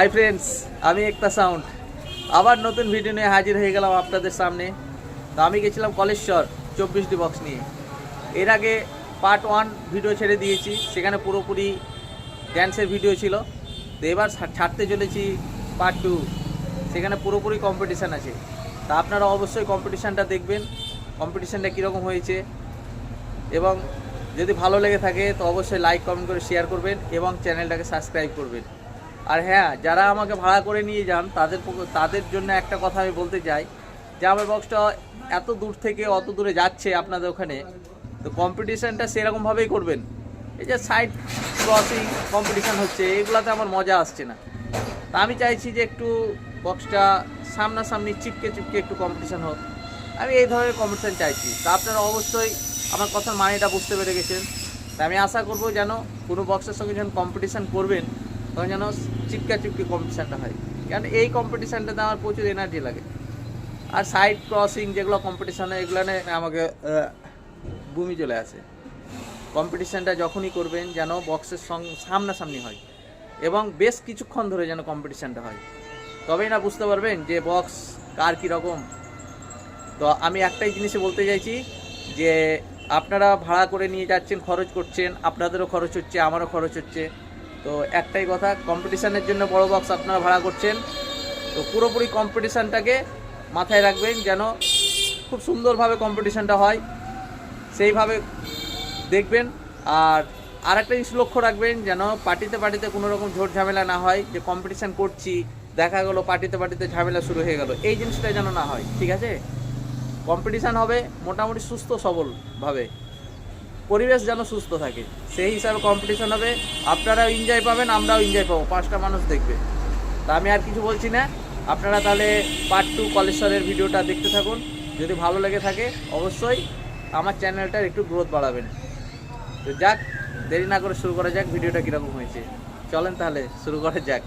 Hi friends আমি একটা sound আবার নতুন ভিডিও নিয়ে হাজির হয়ে গেলাম আপনাদের সামনে। তো আমি গেছিলাম কলেশ্বর চব্বিশটি বক্স নিয়ে। এর আগে পার্ট ওয়ান ভিডিও ছেড়ে দিয়েছি, সেখানে পুরোপুরি ড্যান্সের ভিডিও ছিল। তো এবার ছাড়তে চলেছি পার্ট টু সেখানে পুরোপুরি কম্পিটিশান আছে। তা আপনারা অবশ্যই কম্পিটিশানটা দেখবেন কম্পিটিশানটা কীরকম হয়েছে। এবং যদি ভালো লেগে থাকে, তো অবশ্যই লাইক কমেন্ট করে শেয়ার করবেন এবং চ্যানেলটাকে সাবস্ক্রাইব করবেন। আর হ্যাঁ যারা আমাকে ভাড়া করে নিয়ে যান, তাদের তাদের জন্য একটা কথা আমি বলতে চাই। যে আমার বক্সটা এত দূর থেকে অত দূরে যাচ্ছে আপনাদের ওখানে, তো কম্পিটিশানটা সেরকমভাবেই করবেন। এই যে সাইড ক্রসিং কম্পিটিশান হচ্ছে, এগুলাতে আমার মজা আসছে না। তা আমি চাইছি যে একটু বক্সটা সামনাসামনি চিপকে চিপকে একটু কম্পিটিশান হোক। আমি এই ধরনের কম্পিটিশান চাইছি। তা আপনারা অবশ্যই আমার কথার মানেটা বুঝতে পেরে গেছেন। তা আমি আশা করব যেন কোনো বক্সের সঙ্গে যখন কম্পিটিশান করবেন তখন যেন চিপকা চিপকে কম্পিটিশানটা হয়। কারণ এই কম্পিটিশানটাতে আমার প্রচুর এনার্জি লাগে। আর সাইড ক্রসিং যেগুলো কম্পিটিশান হয়, এগুলো আমাকে বমি চলে আসে। কম্পিটিশানটা যখনই করবেন যেন বক্সের সঙ্গে সামনাসামনি হয়। এবং বেশ কিছুক্ষণ ধরে যেন কম্পিটিশানটা হয়। তবেই না বুঝতে পারবেন যে বক্স কার কীরকম। তো আমি একটাই জিনিসে বলতে চাইছি যে, আপনারা ভাড়া করে নিয়ে যাচ্ছেন, খরচ করছেন, আপনাদেরও খরচ হচ্ছে, আমারও খরচ হচ্ছে। তো একটাই কথা কম্পিটিশানের জন্য বড় বক্স আপনারা ভাড়া করছেন। তো পুরোপুরি কম্পিটিশানটাকে মাথায় রাখবেন যেন খুব সুন্দরভাবে কম্পিটিশানটা হয়। সেইভাবে দেখবেন। আর আর একটা জিনিস লক্ষ্য রাখবেন যেন পার্টিতে পার্টিতে কোনো রকম ঝোট ঝামেলা না হয়। যে কম্পিটিশান করছি, দেখা গেলো পার্টিতে পার্টিতে ঝামেলা শুরু হয়ে গেল। এই জিনিসটা যেন না হয়, ঠিক আছে? কম্পিটিশান হবে মোটামুটি সুস্থ সবলভাবে। পরিবেশ যেন সুস্থ থাকে। সেই হিসাবে কম্পিটিশন হবে। আপনারাও এনজয় পাবেন, আমরাও এনজয় পাবো। পাঁচটা মানুষ দেখবে। তা আমি আর কিছু বলছি না। আপনারা তাহলে পার্ট টু কলেশ্বরের ভিডিওটা দেখতে থাকুন। যদি ভালো লেগে থাকে, অবশ্যই আমার চ্যানেলটার একটু গ্রোথ বাড়াবেন। তো যাক, দেরি না করে শুরু করা যাক। ভিডিওটা কীরকম হয়েছে? চলেন তাহলে, শুরু করা যাক।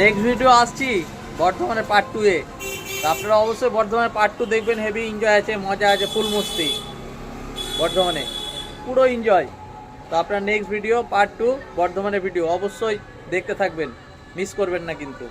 নেক্সট ভিডিও আসছি, বর্ধমানের পার্ট টু এ। আপনারা অবশ্যই বর্ধমানের পার্ট টু দেখবেন হেভি এনজয় আছে, মজা আছে ফুল মস্তি। বর্ধমানে। পুরো এনজয় তো আপনার নেক্সট ভিডিও পার্ট টু বর্ধমানের ভিডিও অবশ্যই দেখতে থাকবেন। মিস করবেন না কিন্তু।